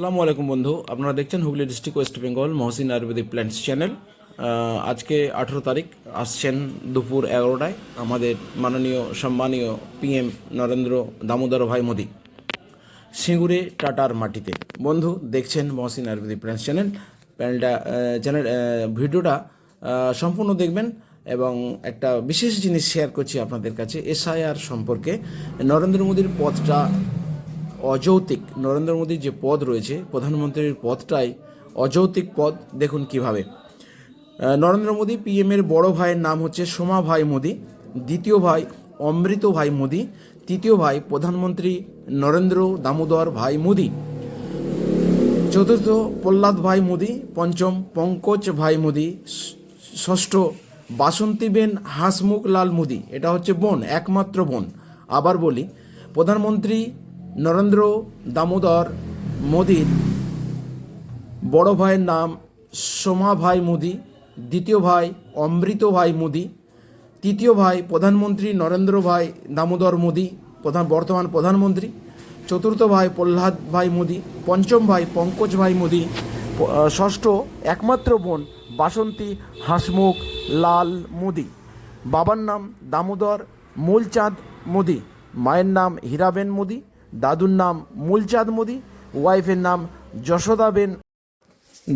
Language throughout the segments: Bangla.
আসসালামু আলাইকুম বন্ধু। আপনারা দেখছেন Hooghly district West Bengal Mohsin ayurvedic plants channel. আজকে আঠেরো তারিখ, আসছেন দুপুর এগারোটায় আমাদের মাননীয়, সম্মানীয় পিএম নরেন্দ্র দামোদর ভাই মোদী। সিঙ্গুরে টাটার মাটিতে। বন্ধু, দেখছেন মহসিন আয়ুর্বেদিক প্ল্যান্টস চ্যানেল। প্যানেলটা চ্যানেল ভিডিওটা সম্পূর্ণ দেখবেন এবং একটা বিশেষ জিনিস শেয়ার করছি আপনাদের কাছে, এসআইআর সম্পর্কে। নরেন্দ্র মোদীর পথটা অযৌক্তিক নরেন্দ্র মোদীর যে পদ রয়েছে, প্রধানমন্ত্রীর পদটাই অযৌক্তিক পদ। দেখুন কীভাবে। নরেন্দ্র মোদী পিএমের বড় ভাইয়ের নাম হচ্ছে সোমা ভাই মোদী, দ্বিতীয় ভাই অমৃত ভাই মোদী, তৃতীয় ভাই প্রধানমন্ত্রী নরেন্দ্র দামোদর ভাই মোদী, চতুর্থ প্রহ্লাদ ভাই মোদী, পঞ্চম পঙ্কজ ভাই মোদী, ষষ্ঠ বাসন্তীবেন হাসমুখ লাল মোদী। এটা হচ্ছে বোন, একমাত্র বোন। আবার বলি, প্রধানমন্ত্রী নরেন্দ্র দামোদর মোদীর বড় ভাইয়ের নাম সোমা ভাই মোদী, দ্বিতীয় ভাই অমৃত ভাই মোদী, তৃতীয় ভাই প্রধানমন্ত্রী নরেন্দ্র ভাই দামোদর মোদী, প্রধান বর্তমান প্রধানমন্ত্রী, চতুর্থ ভাই প্রহ্লাদ ভাই মোদী, পঞ্চম ভাই পঙ্কজ ভাই মোদী, ষষ্ঠ একমাত্র বোন বাসন্তী হাসমুখ লাল মোদী। বাবার নাম দামোদর, মূলচাঁদ মোদী, মায়ের নাম হীরাবেন মোদী দাদুর নাম মূলচাঁদ মোদি, ওয়াইফের নাম যশোদা বেন।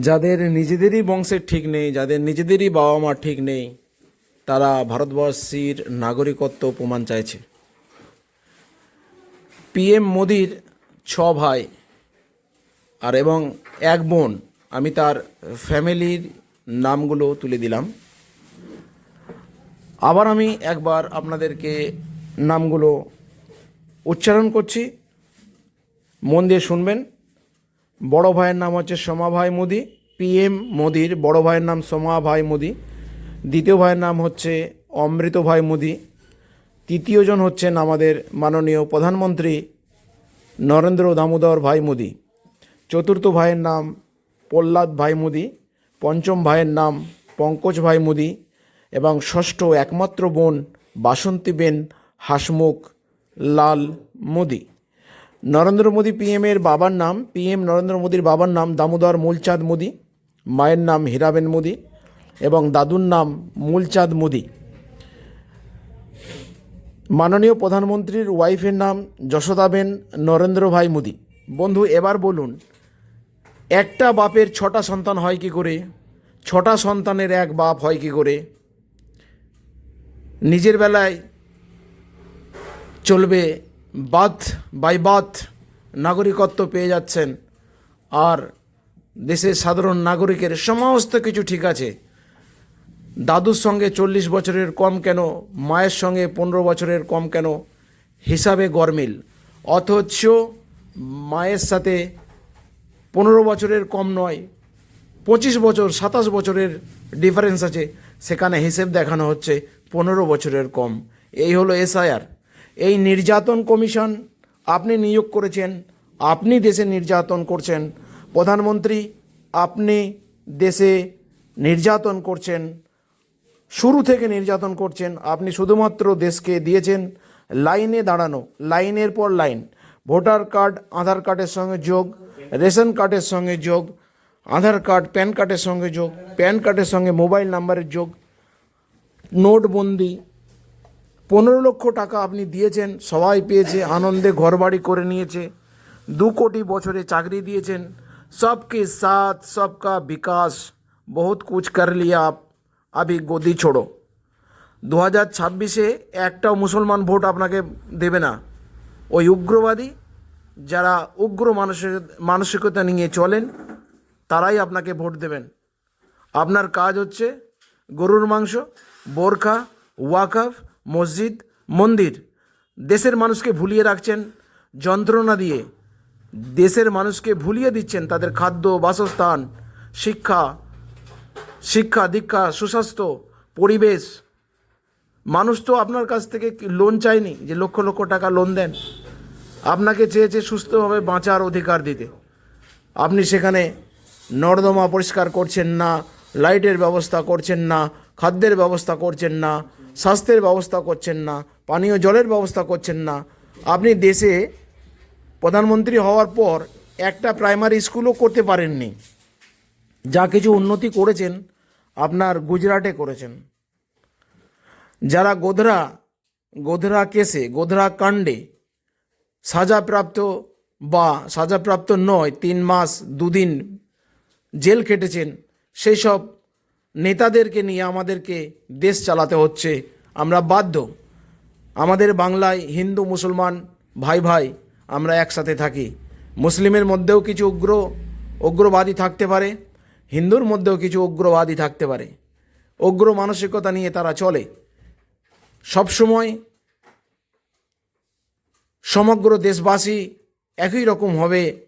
যাদের নিজেদেরই বংশের ঠিক নেই, যাদের নিজেদেরই বাবা মা ঠিক নেই, তারা ভারতবর্ষীর নাগরিকত্ব প্রমাণ চাইছে। পিএম মোদির ছ ভাই আর এবং এক বোন, আমি তার ফ্যামিলির নামগুলো তুলে দিলাম। আবার আমি একবার আপনাদেরকে নামগুলো উচ্চারণ করছি। মন দিয়ে শুনবেন। বড় ভাইয়ের নাম হচ্ছে সোমা ভাই মোদি পিএম মোদির বড় ভাইয়ের নাম সোমা ভাই মোদি। দ্বিতীয় ভাইয়ের নাম হচ্ছে অমৃত ভাই মোদি। তৃতীয়জন হচ্ছেন আমাদের মাননীয় প্রধানমন্ত্রী নরেন্দ্র দামোদর ভাই মোদি। চতুর্থ ভাইয়ের নাম প্রহ্লাদ ভাই মোদি। পঞ্চম ভাইয়ের নাম পঙ্কজ ভাই মোদি। এবং ষষ্ঠ একমাত্র বোন বাসন্তীবেন হাসমুখ লাল মোদি। নরেন্দ্র মোদী পিএমের বাবার নাম পিএম নরেন্দ্র মোদীর বাবার নাম দামোদর মূলচাঁদ মোদী, মায়ের নাম হীরাবেন মোদী এবং দাদুর নাম মূলচাঁদ মোদী। মাননীয় প্রধানমন্ত্রীর ওয়াইফের নাম যশোদাবেন নরেন্দ্র ভাই মোদী। বন্ধু, এবার বলুন, একটা বাপের ছটা সন্তান হয় কি করে? ছটা সন্তানের এক বাপ হয় কি করে? নিজের বেলায় চলবে বাথ বাই বাথ নাগরিকত্ব পেয়ে যাচ্ছেন। আর দেশের সাধারণ নাগরিকের সমস্ত কিছু ঠিক আছে। দাদুর সঙ্গে চল্লিশ বছরের কম কেন? মায়ের সঙ্গে পনেরো বছরের কম কেন? হিসাবে গরমিল। অথচ মায়ের সাথে পনেরো বছরের কম নয়, পঁচিশ বছর, সাতাশ বছরের ডিফারেন্স আছে। সেখানে হিসেব দেখানো হচ্ছে পনেরো বছরের কম। এই হলো এসআইআর এই নির্যাতন কমিশন আপনি নিয়োগ করেছেন, আপনি দেশে নির্যাতন করছেন, প্রধানমন্ত্রী আপনি দেশে নির্যাতন করছেন, শুরু থেকে নির্যাতন করছেন, আপনি শুধুমাত্র দেশকে দিয়েছেন, লাইনে দাঁড়ানো, লাইনের পর লাইন, ভোটার কার্ড, আধার কার্ডের সঙ্গে যোগ, রেশন কার্ডের সঙ্গে যোগ, আধার কার্ড, প্যান কার্ডের সঙ্গে যোগ, প্যান কার্ডের সঙ্গে মোবাইল নাম্বারের যোগ, নোটবন্দি পনেরো লক্ষ টাকা আপনি দিয়েছেন, সবাই পেয়েছে, আনন্দে ঘরবাড়ি করে নিয়েছে, দু কোটি বছরে চাকরি দিয়েছেন, সবকে সাথ, সবকা বিকাশ, বহুত কুছ কর লিয়া আপ গদি ছোড়ো। দু হাজার ছাব্বিশে একটাও মুসলমান ভোট আপনাকে দেবে না। ওই উগ্রবাদী, যারা উগ্র মানসিক মানসিকতা নিয়ে চলেন, তারাই আপনাকে ভোট দেবেন। আপনার কাজ হচ্ছে গরুর মাংস, বোরখা, ওয়াকাফ মসজিদ, মন্দির। দেশের মানুষকে ভুলিয়ে রাখছেন, যন্ত্রণা দিয়ে। দেশের মানুষকে ভুলিয়ে দিচ্ছেন তাদের খাদ্য, বাসস্থান, শিক্ষা শিক্ষা, দীক্ষা, সুস্বাস্থ্য, পরিবেশ। মানুষ তো আপনার কাছ থেকে লোন চায়নি যে লক্ষ লক্ষ টাকা লোন দেন। আপনাকে চেয়েছে সুস্থভাবে বাঁচার অধিকার দিতে। আপনি সেখানে নর্দমা পরিষ্কার করছেন না লাইটের ব্যবস্থা করছেন না, খাদ্যের ব্যবস্থা করছেন না স্বাস্থ্যের ব্যবস্থা করছেন না, পানীয় জলের ব্যবস্থা করছেন না। আপনি দেশে প্রধানমন্ত্রী হওয়ার পর একটা প্রাইমারি স্কুলও করতে পারেননি। যা কিছু উন্নতি করেছেন, আপনার গুজরাটে করেছেন। যারা গোধরা গোধরা কেসে, গোধরা কাণ্ডে সাজাপ্রাপ্ত বা সাজাপ্রাপ্ত নয়, তিন মাস দুদিন জেল খেটেছেন সেই সব নেতাদেরকে নিয়ে আমাদেরকে দেশ চালাতে হচ্ছে। আমরা বাধ্য। আমাদের বাংলায় হিন্দু, মুসলমান, ভাই ভাই, আমরা একসাথে থাকি। মুসলিমের মধ্যেও কিছু উগ্র, উগ্রবাদী থাকতে পারে। হিন্দুর মধ্যেও কিছু উগ্রবাদী থাকতে পারে। উগ্র মানসিকতা নিয়ে তারা চলে। সবসময় সমগ্র দেশবাসী একই রকম হবে,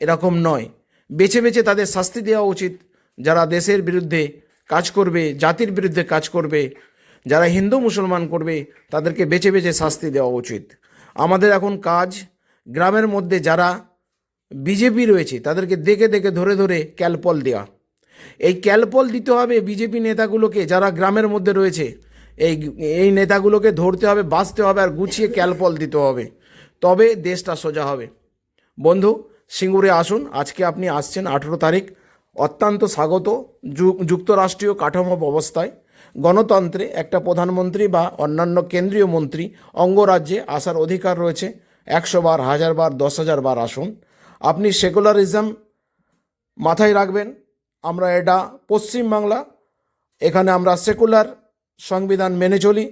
এরকম নয়। বেছে বেছে তাদের শাস্তি দেওয়া উচিত যারা দেশের বিরুদ্ধে কাজ করবে, জাতির বিরুদ্ধে কাজ করবে, যারা হিন্দু মুসলমান করবে, তাদেরকে বেছে বেছে শাস্তি দেওয়া উচিত। আমাদের এখন কাজ, গ্রামের মধ্যে যারা বিজেপি রয়েছে, তাদেরকে দেখে দেখে ধরে ধরে ক্যালপল দেওয়া। এই ক্যালপল দিতে হবে বিজেপি নেতাগুলোকে, যারা গ্রামের মধ্যে রয়েছে, এই এই নেতাগুলোকে ধরতে হবে, বাঁচতে হবে আর গুছিয়ে ক্যালপল দিতে হবে। তবে দেশটা সোজা হবে। বন্ধু, সিঙ্গুরে আসুন, আজকে আপনি আসছেন আঠেরো তারিখ অত্যন্ত স্বাগত যুক্তরাষ্ট্রীয় কাঠামো ব্যবস্থায়। গণতন্ত্রে একটা প্রধানমন্ত্রী বা অন্যান্য কেন্দ্রীয় মন্ত্রী অঙ্গরাজ্যে আসার অধিকার রয়েছে। একশো বার, হাজার বার, দশ হাজার বার আসুন। আপনি সেকুলারিজম মাথায় রাখবেন। আমরা এটা পশ্চিমবাংলা এখানে আমরা সেকুলার সংবিধান মেনে চলি।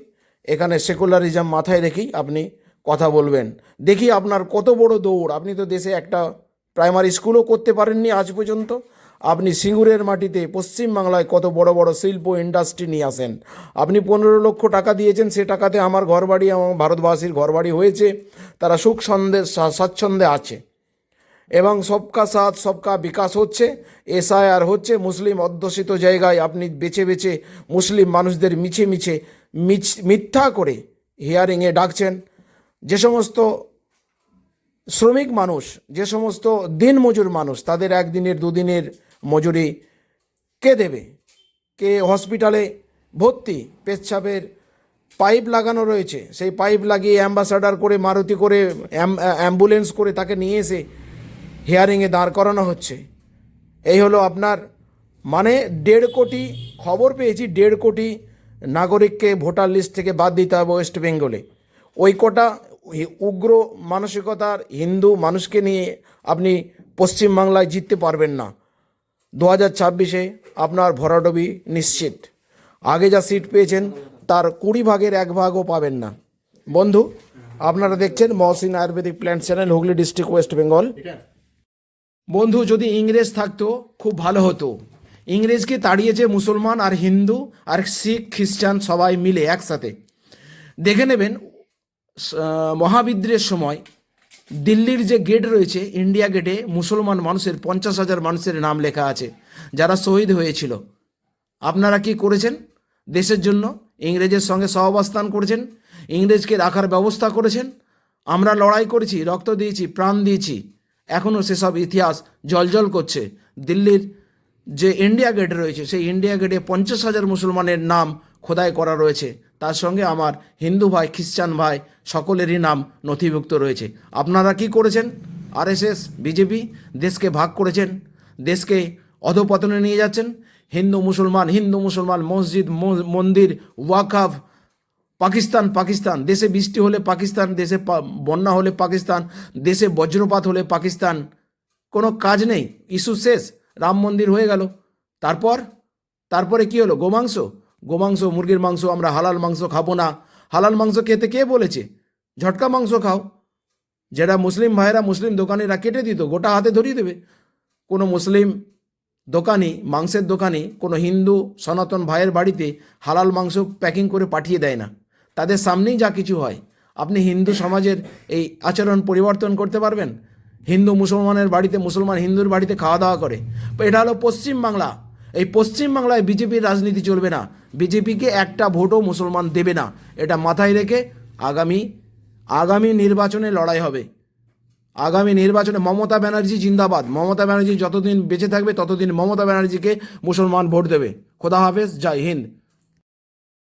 এখানে সেকুলারিজম মাথায় রেখেই আপনি কথা বলবেন। দেখি আপনার কত বড় দৌড়। আপনি তো দেশে একটা প্রাইমারি স্কুলও করতে পারেননি আজ পর্যন্ত। আপনি সিঙ্গুরের মাটিতে পশ্চিমবাংলায় কত বড় বড় শিল্প ইন্ডাস্ট্রি নিয়ে আসেন? আপনি পনেরো লক্ষ টাকা দিয়েছেন, সে টাকাতে আমার ঘরবাড়ি, আমার ভারতবাসীর ঘরবাড়ি হয়েছে, তারা সুখ সন্দেহ স্বাচ্ছন্দ্যে আছে। এবং সবকা সাথ, সবকা বিকাশ হচ্ছে, এসআইআর হচ্ছে, মুসলিম অধ্যুষিত জায়গায় আপনি বেছে বেছে মুসলিম মানুষদের মিছে মিছে মিছ- মিথ্যা করে হিয়ারিংয়ে ডাকছেন। যে সমস্ত শ্রমিক মানুষ, যে সমস্ত দিনমজুর মানুষ, তাদের একদিনের, দুদিনের মজুরি। কে দেবে? কে হসপিটালে ভর্তি? পেচ্ছাপের পাইপ লাগানো রয়েছে। সেই পাইপ লাগিয়ে অ্যাম্বাসাডার করে, মারুতি করে অ্যাম্বুলেন্স করে তাকে নিয়ে এসে হিয়ারিংয়ে দাঁড় করানো হচ্ছে। এই হলো আপনার মানে দেড় কোটি খবর পেয়েছি, দেড় কোটি নাগরিককে ভোটার লিস্ট থেকে বাদ দিতে হবে ওয়েস্ট বেঙ্গলে ওই কটা উগ্র মানসিকতার হিন্দু মানুষকে নিয়ে আপনি পশ্চিমবাংলায় জিততে পারবেন না। দু হাজার ছাব্বিশে আপনার ভরাডবি নিশ্চিত। আগে যা সিট পেয়েছেন, তার কুড়ি ভাগের এক ভাগও পাবেন না। বন্ধু, আপনারা দেখছেন Mohsin ayurvedic plant channel, Hooghly district West Bengal. বন্ধু, যদি ইংরেজ থাকতো, খুব ভালো হতো। ইংরেজকে তাড়িয়েছে মুসলমান আর হিন্দু আর শিখ, খ্রিস্টান সবাই মিলে একসাথে। দেখে নেবেন মহাবিদ্রের সময় দিল্লির যে গেট রয়েছে, ইন্ডিয়া গেটে মুসলমান মানুষের পঞ্চাশ হাজার মানুষের নাম লেখা আছে, যারা শহীদ হয়েছিল। আপনারা কি করেছেন? দেশের জন্য ইংরেজের সঙ্গে সহাবস্থান করেছেন, ইংরেজকে রাখার ব্যবস্থা করেছেন। আমরা লড়াই করেছি, রক্ত দিয়েছি, প্রাণ দিয়েছি। এখনও সেসব ইতিহাস জলজল করছে। দিল্লির যে ইন্ডিয়া গেট রয়েছে, সেই ইন্ডিয়া গেটে পঞ্চাশ হাজার মুসলমানের নাম খোদাই করা রয়েছে। তার সঙ্গে আমার হিন্দু ভাই, খ্রিস্টান ভাই সকলেরই নাম নথিভুক্ত রয়েছে। আপনারা কি করেছেন? আরএসএস, বিজেপি দেশকে ভাগ করেছেন, দেশকে অধপতনে নিয়ে যাচ্ছেন। হিন্দু, মুসলমান হিন্দু, মুসলমান, মসজিদ মন্দির, ওয়াকাফ, পাকিস্তান পাকিস্তান, দেশে বৃষ্টি হলে পাকিস্তান, দেশে বন্যা হলে পাকিস্তান, দেশে বজ্রপাত হলে পাকিস্তান। কোনো কাজ নেই, ইস্যু শেষ, রাম মন্দির হয়ে গেল। তারপর? তারপরে কি হলো? গোমাংস? গোমাংস, মুরগির মাংস, আমরা হালাল মাংস খাব না। হালাল মাংস খেতে কে বলেছে? ঝটকা মাংস খাও। যেটা মুসলিম ভাইয়েরা মুসলিম দোকানিরা কেটে দিত, গোটা হাতে ধরিয়ে দেবে। কোনো মুসলিম দোকানি, মাংসের দোকানি, কোনো হিন্দু সনাতন ভাইয়ের বাড়িতে হালাল মাংস প্যাকিং করে পাঠিয়ে দেয় না। তাদের সামনেই যা কিছু হয়। আপনি হিন্দু সমাজের এই আচরণ পরিবর্তন করতে পারবেন? হিন্দু মুসলমানের বাড়িতে মুসলমান হিন্দুর বাড়িতে খাওয়া দাওয়া করে। এটা হলো পশ্চিমবাংলা এই পশ্চিমবাংলায় বিজেপির রাজনীতি চলবে না। বিজেপিকে একটা ভোটও মুসলমান দেবে না। এটা মাথায় রেখে আগামী আগামী নির্বাচনে লড়াই হবে। আগামী নির্বাচনে মমতা ব্যানার্জি জিন্দাবাদ। মমতা ব্যানার্জি যতদিন বেঁচে থাকবে, ততদিন মমতা ব্যানার্জিকে মুসলমান ভোট দেবে। খোদা হাফেজ, জয় হিন্দ।